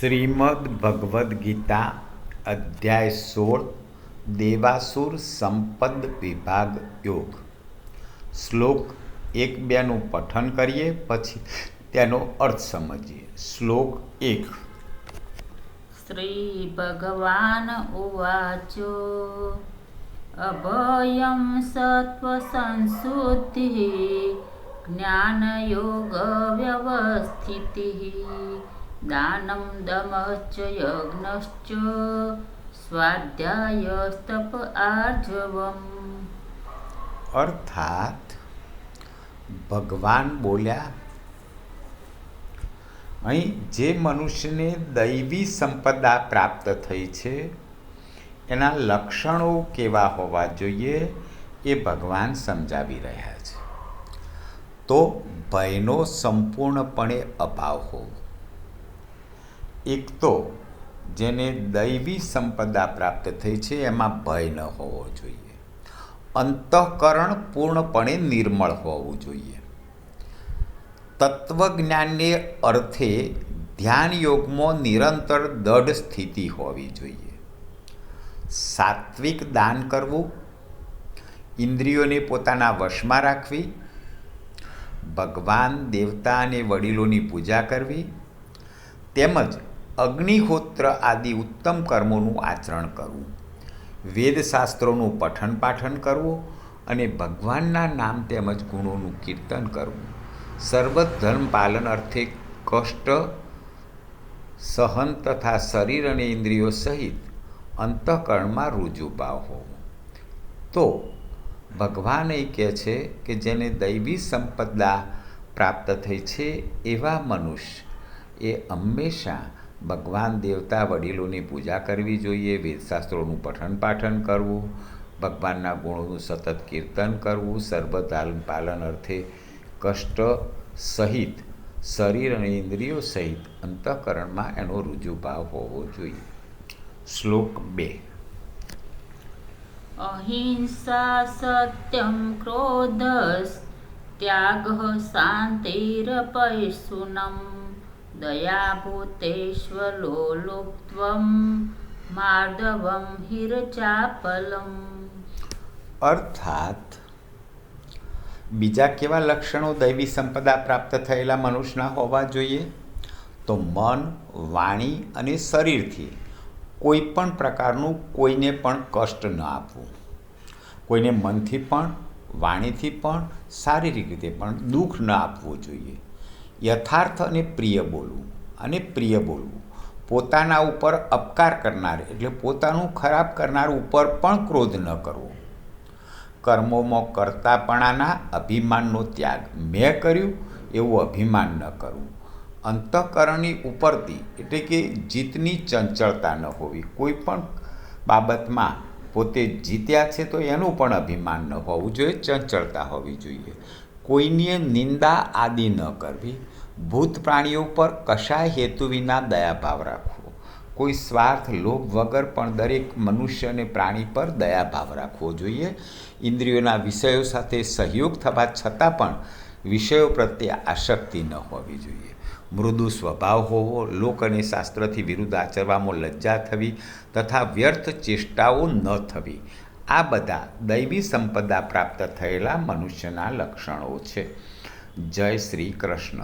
શ્રીમદ ભગવદ્ ગીતા, અધ્યાય સોળ, દેવાસુર સંપદ વિભાગ યોગ. શ્લોક એક બેનું પઠન કરીએ, પછી તેનો અર્થ સમજીએ. શ્લોક એક. શ્રી ભગવાન ઉવાચો અભયમ સત્વ સંશુદ્ધિ જ્ઞાનયોગ વ્યવસ્થિતિ. દાનમ દમશ્ચ યજ્ઞશ્ચ સ્વાધ્યાયસ્તપ આર્જવમ અર્થાત ભગવાન બોલ્યા અહીં જે મનુષ્યને દૈવી સંપદા પ્રાપ્ત થઈ છે, એના લક્ષણો કેવા હોવા જોઈએ એ ભગવાન સમજાવી રહ્યા છે. તો ભયનો સંપૂર્ણપણે અભાવ હોવો એક તો જેને દૈવી સંપદા પ્રાપ્ત થઈ છે, એમાં ભય ન હોવો જોઈએ. અંતઃકરણ પૂર્ણપણે નિર્મળ હોવું જોઈએ. તત્વજ્ઞાનને અર્થે ધ્યાન યોગમાં નિરંતર દઢ સ્થિતિ હોવી જોઈએ. સાત્વિક દાન કરવું, ઇન્દ્રિયોને પોતાના વશમાં રાખવી, ભગવાન, દેવતા અને વડીલોની પૂજા કરવી, તેમજ અગ્નિહોત્ર આદિ ઉત્તમ કર્મોનું આચરણ કરવું. વેદશાસ્ત્રોનું પઠન પાઠન કરવું અને ભગવાનના નામ તેમજ ગુણોનું કીર્તન કરવું. સર્વત ધર્મ પાલન અર્થે કષ્ટ, સહન તથા શરીર અને ઇન્દ્રિયો સહિત અંતઃકરણમાં રુજુભાવ હોવો. તો ભગવાન એ કહે છે કે જેને દૈવી સંપદા પ્રાપ્ત થઈ છે એવા મનુષ્ય એ હંમેશા ભગવાન દેવતા વડીલોની પૂજા કરવી જોઈએ, વેદશાસ્ત્રોનું પઠન પાઠન કરવું, ભગવાનના ગુણોનું સતત કીર્તન કરવું સર્વતાલ પાલન અર્થે કષ્ટ સહિત, શરીર અને ઇન્દ્રિયો સહિત અંતઃકરણમાં એનો રુજુભાવ હોવો જોઈએ. શ્લોક બે. અહિંસા સત્યમ ક્રોધસ, ત્યાગઃ શાંતિરપૈશુનમ. દયાભૂતેશ્વલોલુપ્ત્વમ માર્દવમ હિરચાપલમ અર્થાત, બીજા કેવા લક્ષણો દૈવી સંપદા પ્રાપ્ત થયેલા મનુષ્યના હોવા જોઈએ? તો મન, વાણી અને શરીરથી કોઈ પણ પ્રકારનું કોઈને પણ કષ્ટ ન આપવું. કોઈને મનથી પણ, વાણીથી પણ, શારીરિક રીતે પણ દુઃખ ન આપવું જોઈએ. યથાર્થ અને પ્રિય બોલવું અને પ્રિય બોલવું. પોતાના ઉપર અપકાર કરનાર, એટલે પોતાનું ખરાબ કરનાર ઉપર પણ ક્રોધ ન કરવો. કર્મોમાં કરતાપણાના અભિમાનનો ત્યાગ મેં કર્યું, એવું અભિમાન ન કરવું. અંતઃકરણની ઉપરથી, એટલે કે જીતની ચંચળતા ન હોવી. કોઈ પણ બાબતમાં પોતે જીત્યા છે તો એનું પણ અભિમાન ન હોવું જોઈએ, ચંચળતા હોવી જોઈએ. કોઈની નિંદા આદિ ન કરવી. ભૂત પ્રાણીઓ પર કશાય હેતુ વિના દયાભાવ રાખવો. કોઈ સ્વાર્થ, લોભ વગર પણ દરેક મનુષ્ય અને પ્રાણી પર દયાભાવ રાખવો જોઈએ. ઇન્દ્રિયોના વિષયો સાથે સહયોગ થવા છતાં પણ વિષયો પ્રત્યે આસક્તિ ન હોવી જોઈએ. મૃદુ સ્વભાવ હોવો, લોક અને શાસ્ત્રથી વિરુદ્ધ આચરવામાં લજ્જા થવી તથા વ્યર્થ ચેષ્ટાઓ ન થવી આ બધા દૈવી સંપદા પ્રાપ્ત થયેલા મનુષ્યના લક્ષણો છે. જય શ્રી કૃષ્ણ.